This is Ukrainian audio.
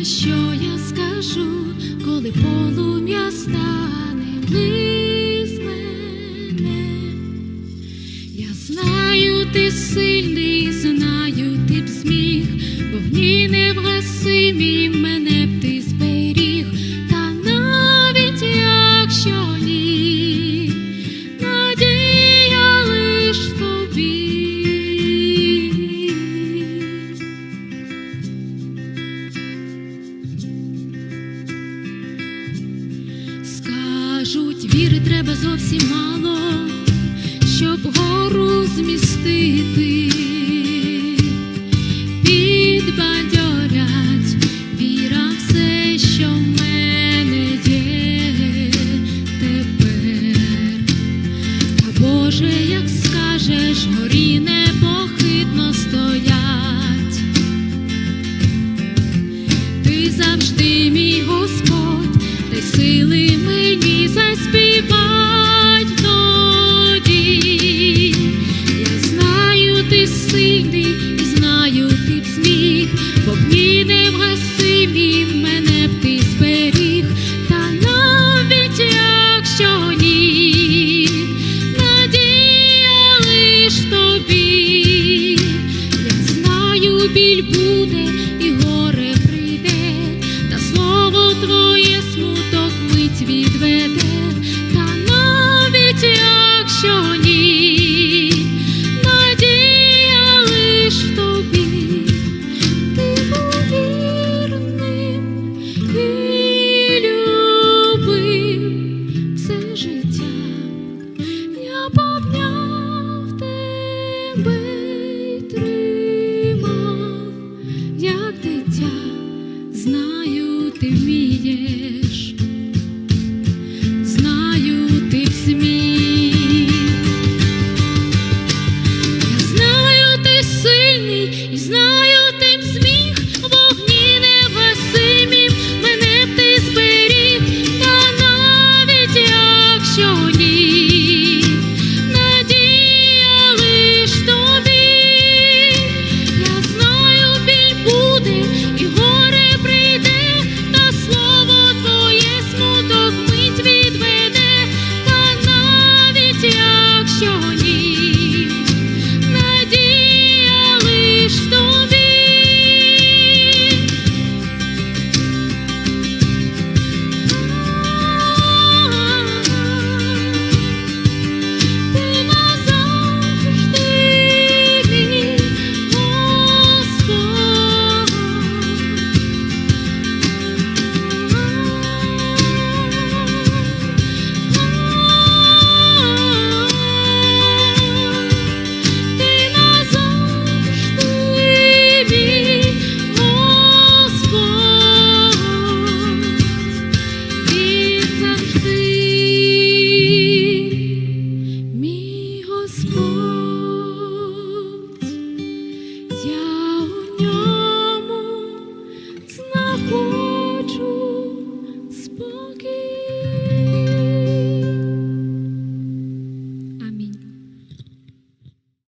А що я скажу, коли полум'я стане близ мене? Я знаю, ти сильний. Скажуть, віри треба зовсім мало, щоб гору змістити, підбадьорять віра все, що в мене є тепер. Та Боже, як скажеш, горі непохитно стоять. Ти завжди мій Господь, надія тобі. Я знаю, біль буде, me. spoon.